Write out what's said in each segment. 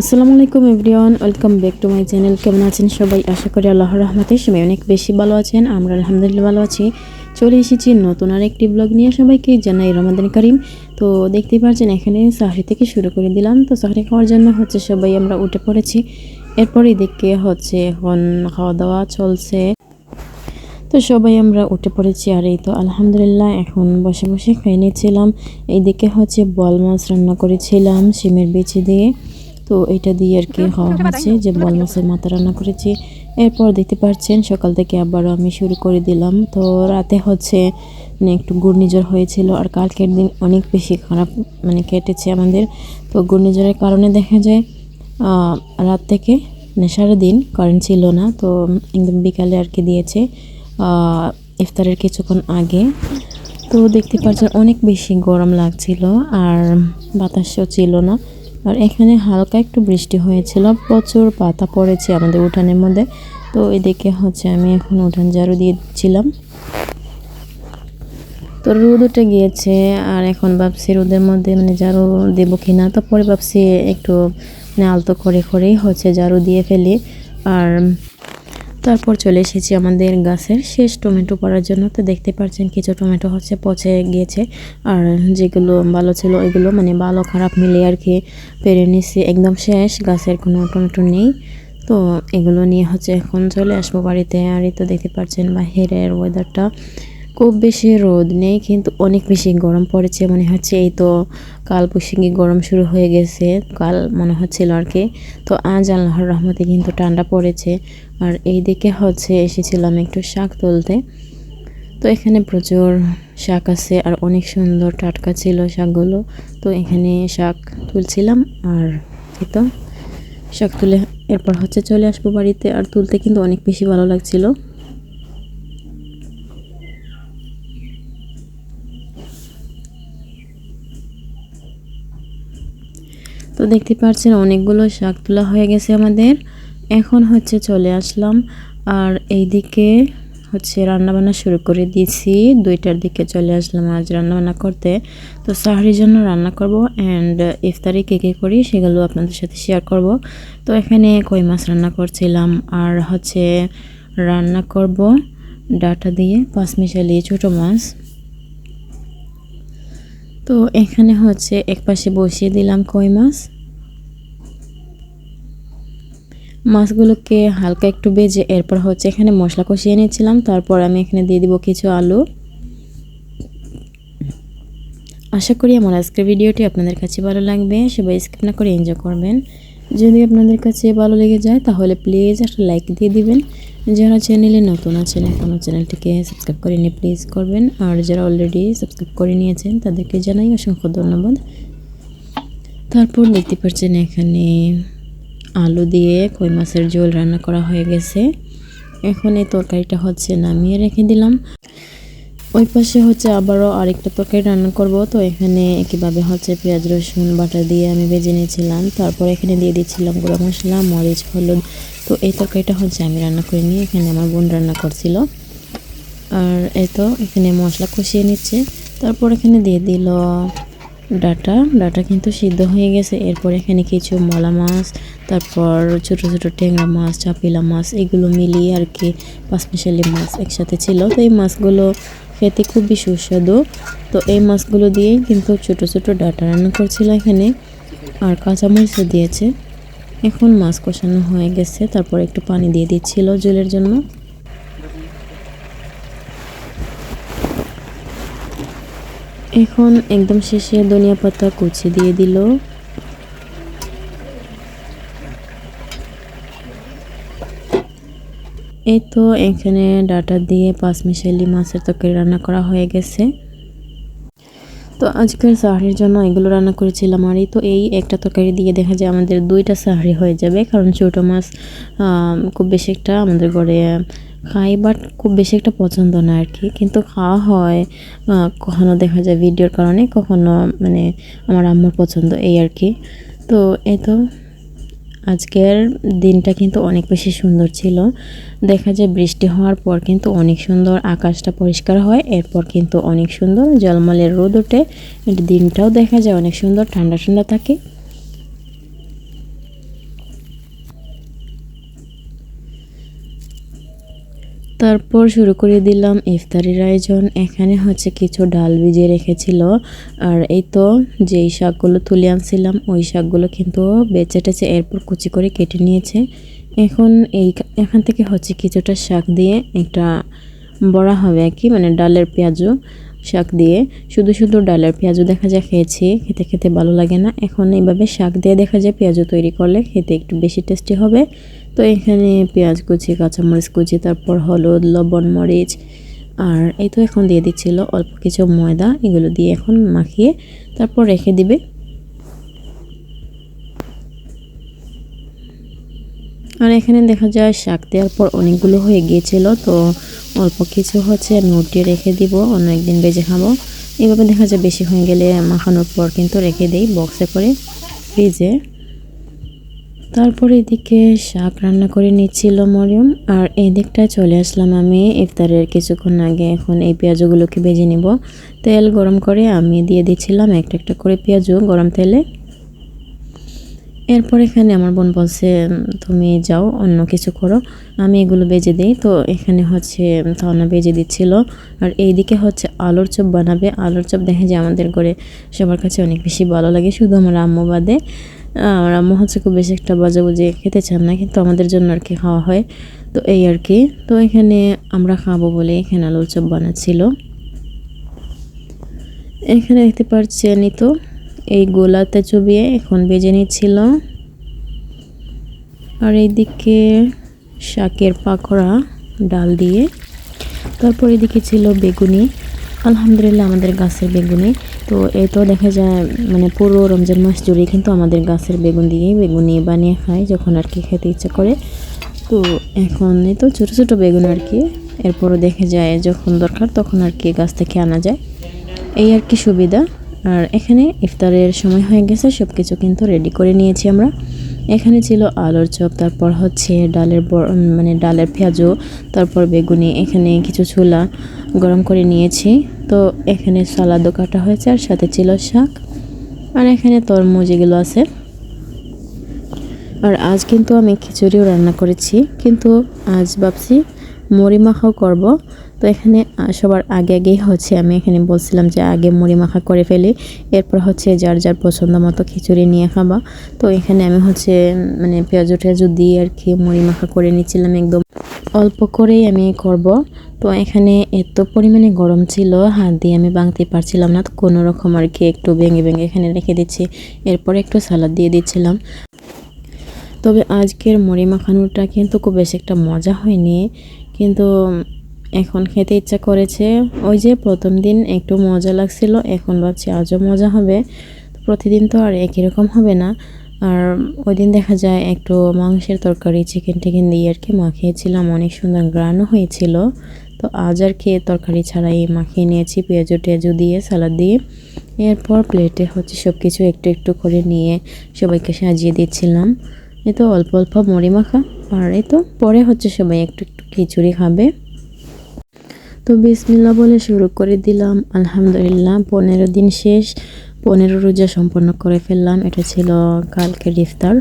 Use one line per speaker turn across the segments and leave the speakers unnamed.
আসসালামু আলাইকুম everyone, welcome back to my channel. কেমন আছেন সবাই? আশা করি আল্লাহর রহমতে সবাই অনেক বেশি ভালো আছেন। আমরা আলহামদুলিল্লাহ ভালো আছি। চলে এসেছি নতুন আর একটি ব্লগ নিয়ে সবাইকে জানাই রমাদান করিম। তো দেখতেই পাচ্ছেন এখানে সাহরি থেকে শুরু করে দিলাম। তো সাহরি খাওয়ার জন্য হচ্ছে সবাই আমরা উঠে পড়েছি। এরপর এদিকে হচ্ছে এখন খাওয়া দাওয়া চলছে। তো সবাই আমরা উঠে পড়েছি আর এই তো আলহামদুলিল্লাহ এখন বসে বসে খেয়ে নিয়েছিলাম এইদিকে হচ্ছে বল মাছ রান্না করেছিলাম, শিমের বেছে দিয়ে। তো এটা দিয়ে আর কি খাওয়া হচ্ছে যে বল মাছের মাথা রান্না করেছি। এরপর দেখতে পাচ্ছেন সকাল থেকে আবারও আমি শুরু করে দিলাম। তো রাতে হচ্ছে মানে একটু ঘূর্ণিঝড় হয়েছিল আর কালকের দিন অনেক বেশি খারাপ মানে কেটেছে আমাদের। তো ঘূর্ণিঝড়ের কারণে দেখা যায় রাত থেকে মানে সারাদিন কারেন্ট ছিল না। তো একদম বিকালে আর কি দিয়েছে ইফতারের কিছুক্ষণ আগে। তো দেখতে পাচ্ছেন অনেক বেশি গরম লাগছিল আর বাতাসও ছিল না। আর এখানে হালকা একটু বৃষ্টি হয়েছিল, প্রচুর পাতা পড়েছে আমাদের উঠানের মধ্যে। তো এদিকে হচ্ছে আমি এখন উঠান ঝাড়ু দিয়েছিলাম। তো রোদ উঠে গিয়েছে আর এখন ভাবছি রোদের মধ্যে মানে ঝাড়ু দেবো কিনা। তো পরে ভাবছি একটু মানে আলতো করে করেই হচ্ছে ঝাড়ু দিয়ে ফেলি। আর তারপর চলে এসেছি আমাদের গাছের শেষ টমেটো পড়ার জন্য। তো দেখতে পাচ্ছেন কিছু টমেটো হচ্ছে পচে গিয়েছে। আর যেগুলো ভালো ছিল ওইগুলো মানে ভালো খারাপ মিলে আর কি পেরে নিছি। একদম শেষ, গাছের কোনো টমেটো নেই। তো এগুলো নিয়ে হচ্ছে এখন চলে আসব বাড়িতে। আর তো দেখতে পাচ্ছেন বাহিরের ওয়েদারটা খুব বেশি রোদ নেই, কিন্তু অনেক বেশি গরম পড়েছে মনে হচ্ছে। এই তো কাল বৈশাখী গরম শুরু হয়ে গেছে, কাল মনে হচ্ছিল আর কি। তো আজ আল্লাহর রহমতে কিন্তু ঠান্ডা পড়েছে। আর এই দিকে হচ্ছে এসেছিলাম একটু শাক তুলতে। তো এখানে প্রচুর শাক আছে আর অনেক সুন্দর টাটকা ছিল শাকগুলো। তো এখানে শাক তুলছিলাম আর তো শাক তুলে এরপর হচ্ছে চলে আসব বাড়িতে। আর তুলতে কিন্তু অনেক বেশি ভালো লাগছিল। তো দেখতে পাচ্ছেন অনেকগুলো শাক তোলা হয়ে গেছে আমাদের। এখন হচ্ছে চলে আসলাম। আর এইদিকে হচ্ছে রান্নাবান্না শুরু করে দিয়েছি। দুইটার দিকে চলে আসলাম আজ রান্নাবান্না করতে। তো সাহারির জন্য রান্না করব অ্যান্ড ইফতারি কে কে করি সেগুলো আপনাদের সাথে শেয়ার করব। তো এখানে কই মাছ রান্না করছিলাম। আর হচ্ছে রান্না করব ডাটা দিয়ে পাঁচ মিশালি ছোটো মাছ। তো এখানে হচ্ছে এক পাশে বসিয়ে দিলাম কই মাছ। মাছগুলোকে হালকা একটু বেজে এরপর হচ্ছে এখানে মশলা কষিয়ে নিয়েছিলাম। তারপর আমি এখানে দিয়ে দিব কিছু আলু। আশা করি আমার আজকের ভিডিওটি আপনাদের কাছে ভালো লাগবে। সবাই স্কিপ না করে এনজয় করবেন। যদি আপনাদের কাছে ভালো লেগে যায়, তাহলে প্লিজ একটা লাইক দিয়ে দিবেন। যারা চ্যানেলে নতুন আছেন এখনও চ্যানেলটিকে সাবস্ক্রাইব করে নিয়ে প্লিজ করবেন। আর যারা অলরেডি সাবস্ক্রাইব করে নিয়েছেন, তাদেরকে জানাই অসংখ্য ধন্যবাদ। তারপর দেখতে পাচ্ছেন এখানে আলু দিয়ে কই মাছের ঝোল রান্না করা হয়ে গেছে। এখন এই তরকারিটা হচ্ছে নামিয়ে রেখে দিলাম। ওই পাশে হচ্ছে আবারও আরেকটা তরকারি রান্না করব। তো এখানে একইভাবে হচ্ছে পেঁয়াজ, রসুন, বাটা দিয়ে আমি ভেজে নিয়েছিলাম। তারপর এখানে দিয়ে দিচ্ছিলাম গুঁড়ো মশলা, মরিচ, হলুদ। তো এই তরকারিটা হচ্ছে আমি রান্না করে নিয়ে এখানে আমার বোন রান্না করছিল। আর এই তো এখানে মশলা কষিয়ে নিচ্ছে। তারপর এখানে দিয়ে দিল ডাটা। ডাটা কিন্তু সিদ্ধ হয়ে গেছে। এরপর এখানে কিছু মলা মাছ, তারপর ছোট ছোট ট্যাংরা মাছ, চাপিলা মাছ, এগুলো মিলিয়ে আর কি পাঁচমিশালি মাছ একসাথে ছিল। তো এই মাছগুলো খেতে খুবই সুস্বাদু। তো এই মাছগুলো দিয়েই কিন্তু ছোট ছোট ডাটা রান্না করছিল এখানে। আর কাঁচামরিচও দিয়েছে। এখন মাছ কষানো হয়ে গেছে। তারপর একটু পানি দিয়ে দিচ্ছিল জলের জন্য। এখন একদম শেষে ধনিয়া পাতা কুচি দিয়ে দিল। এই তো এখানে ডাটা দিয়ে পাঁচ মিশালি মাছের তরকারি রান্না করা হয়ে গেছে। তো আজকের সাহারির জন্য এগুলো রান্না করেছিলাম আর এই তো এই একটা তরকারি দিয়ে দেখা যায় আমাদের দুইটা সাহারি হয়ে যাবে। কারণ ছোটো মাছ খুব বেশি একটা আমাদের ঘরে খাই বাট খুব বেশি একটা পছন্দ না আর কি। কিন্তু খাওয়া হয় কখনো দেখা যায় ভিডিওর কারণে, কখনো মানে আমার আম্মুর পছন্দ এই আর কি। তো এই তো, আজকের দিনটা কিন্তু অনেক বেশি সুন্দর ছিল। দেখা যায় বৃষ্টি হওয়ার পর কিন্তু অনেক সুন্দর আকাশটা পরিষ্কার হয়, এরপর কিন্তু অনেক সুন্দর জলমলের রোদ ওঠে। দিনটাও দেখা যায় অনেক সুন্দর, ঠান্ডা ঠান্ডা থাকে। তারপর শুরু করে দিলাম ইফতারির আয়োজন। এখানে হচ্ছে কিছু ডাল ভিজিয়ে রেখেছিল। আর এই তো যেই শাকগুলো তুলে আনছিলাম, ওই শাকগুলো কিন্তু বেচে টেচে এরপর কুচি করে কেটে নিয়েছে। এখন এই এখান থেকে হচ্ছে কিছুটা শাক দিয়ে একটা বড়া হবে আর কি মানে ডালের পেঁয়াজও শাক দিয়ে। শুধু শুধু ডালের পেঁয়াজও দেখা যায় খেয়েছি, খেতে খেতে ভালো লাগে না। এখন এইভাবে শাক দিয়ে দেখা যায় পেঁয়াজও তৈরি করলে খেতে একটু বেশি টেস্টি হবে। তো এখানে পেঁয়াজ কুচি, কাঁচামরিচ কুচি, তারপর হলুদ, লবণ, মরিচ, আর এই তো এখন দিয়ে দিচ্ছিল অল্প কিছু ময়দা, এগুলো দিয়ে এখন মাখিয়ে তারপর রেখে দিবে। আর এখানে দেখা যায় শাক দেওয়ার পর অনেকগুলো হয়ে গিয়েছিল, তো অল্প কিছু হচ্ছে আমি উঠিয়ে রেখে দিব, অন্য একদিন বেজে খাব। এইভাবে দেখা যায় বেশি হয়ে গেলে মাখানোর পর কিন্তু রেখে দিই বক্সে করে ফ্রিজে। তারপর এদিকে শাক রান্না করে নিচ্ছিল মরিয়ম, আর এই দিকটায় চলে আসলাম আমি ইফতারের কিছুক্ষণ আগে। এখন এই পেঁয়াজগুলোকে ভেজে নিব। তেল গরম করে আমি দিয়ে দিচ্ছিলাম একটা একটা করে পেঁয়াজও গরম তেলে। এরপর এখানে আমার বোন বলছে, তুমি যাও, অন্য কিছু করো। আমি এগুলো বেজে দিই। তো এখানে হচ্ছে থানা বেজে দিচ্ছিল। আর এইদিকে হচ্ছে আলুর চপ বানাবে। আলুর চপ দেখে যে আমাদের ঘরে সবার কাছে অনেক বেশি ভালো লাগে। শুধু আমার আম্মু বাদে। আমার হচ্ছে খুব বেশি একটা বাজে বুঝে খেতে চান না, কিন্তু আমাদের জন্য আর কি খাওয়া হয়। তো এই আর কি। তো এখানে আমরা খাব বলে এখানে আলুর চপ বানাচ্ছিল। এখানে দেখতে পাচ্ছেন তো, এই গোলাতে চুবিয়ে এখন বেজে নিচ্ছিল। আর এইদিকে শাকের পাকোড়া, ডাল দিয়ে। তারপর এদিকে ছিল বেগুনি। আলহামদুলিল্লাহ আমাদের গাছের বেগুনি। তো এই তো দেখা যায় মানে পুরো রমজান মাস জুড়ে কিন্তু আমাদের গাছের বেগুন দিয়েই নিয়ে বানিয়ে খায় যখন আর কি খেতে ইচ্ছে করে। তো এখন এই তো ছোটো ছোটো বেগুন আর কি, এরপরও দেখে যায় যখন দরকার তখন আর কি গাছ থেকে আনা যায়। এই আর কি সুবিধা। আর এখানে ইফতারের সময় হয়ে গেছে সব কিছু কিন্তু রেডি করে নিয়েছি আমরা। এখানে ছিল আলুর চপ, তারপর হচ্ছে ডালের মানে ডালের পেঁয়াজও, তারপর বেগুনি, এখানে কিছু ছোলা গরম করে নিয়েছি। তো এখানে সালাদও কাটা হয়েছে আর সাথে ছিল শাক। আর এখানে তরমুজ এগুলো আছে। আর আজ কিন্তু আমি খিচুড়িও রান্না করেছি, কিন্তু আজ ভাবছি মুড়ি মাখাও করব। তো এখানে সবার আগে আগেই হচ্ছে আমি এখানে বলছিলাম যে আগে মুড়ি মাখা করে ফেলি। এরপর হচ্ছে যার যার পছন্দ মতো খিচুড়ি নিয়ে খাবা। তো এখানে আমি হচ্ছে মানে পেঁয়াজু টেয়াজু দিয়ে আর কি মুড়ি মাখা করে নিচ্ছিলাম একদম অল্প করেই আমি করব। তো এখানে এত পরিমাণে গরম ছিল, হাত দিয়ে আমি বাংতে পারছিলাম না। তো কোনো রকম আর কি একটু ভেঙে ভেঙে এখানে রেখে দিচ্ছি। এরপর একটু সালাদ দিয়ে দিচ্ছিলাম। তবে আজকের মুড়ি মাখানোটা কিন্তু খুব বেশি একটা মজা হয়নি। কিন্তু এখন খেতে ইচ্ছা করেছে। ওই যে প্রথম দিন একটু মজা লাগছিল, এখন ভাবছি আজও মজা হবে। প্রতিদিন তো আর একই রকম হবে না। আর ওই দিন দেখা যায় একটু মাংসের তরকারি চিকেন টিকেন দিয়ে আর কি মাখিয়েছিলাম। অনেক সুন্দর গ্রানও হয়েছিল। তো আজ আর কি তরকারি ছাড়াই মাখিয়ে নিয়েছি, পেঁয়াজু টেজু দিয়ে, সালাদ দিয়ে। এরপর প্লেটে হচ্ছে সব কিছু একটু একটু করে নিয়ে সবাইকে সাজিয়ে দিচ্ছিলাম। এ তো অল্প অল্প মুড়ি মাখা, আর এ তো পরে হচ্ছে সবাই একটু একটু খিচুড়ি খাবে। তো বিসমিল্লা বলে শুরু করে দিলাম, আলহামদুলিল্লাহ, পনেরো দিন শেষ, পনেরো রোজা সম্পন্ন করে ফেললাম, এটা ছিল কালকে ইফতার।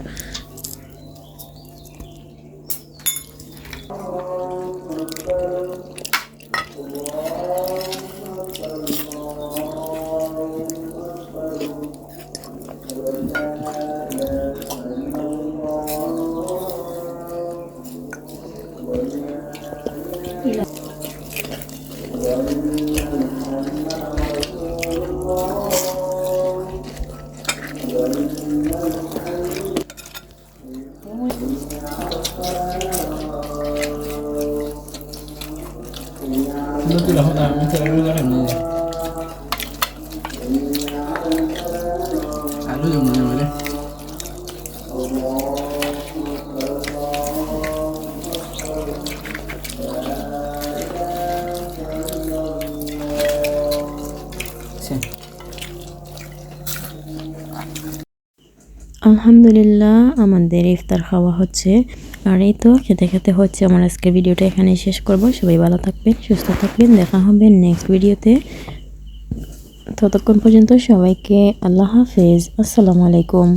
আলহামদুলিল্লাহ, আমাদের ইফতার খাওয়া হচ্ছে। আর এই তো, খেতে খেতে হচ্ছে আমার আজকের ভিডিওটা এখানে শেষ করব। সবাই ভালো থাকবেন, সুস্থ থাকবেন, দেখা হবে নেক্সট ভিডিওতে। ততক্ষণ পর্যন্ত সবাইকে আল্লাহ হাফেজ। আসসালামু আলাইকুম।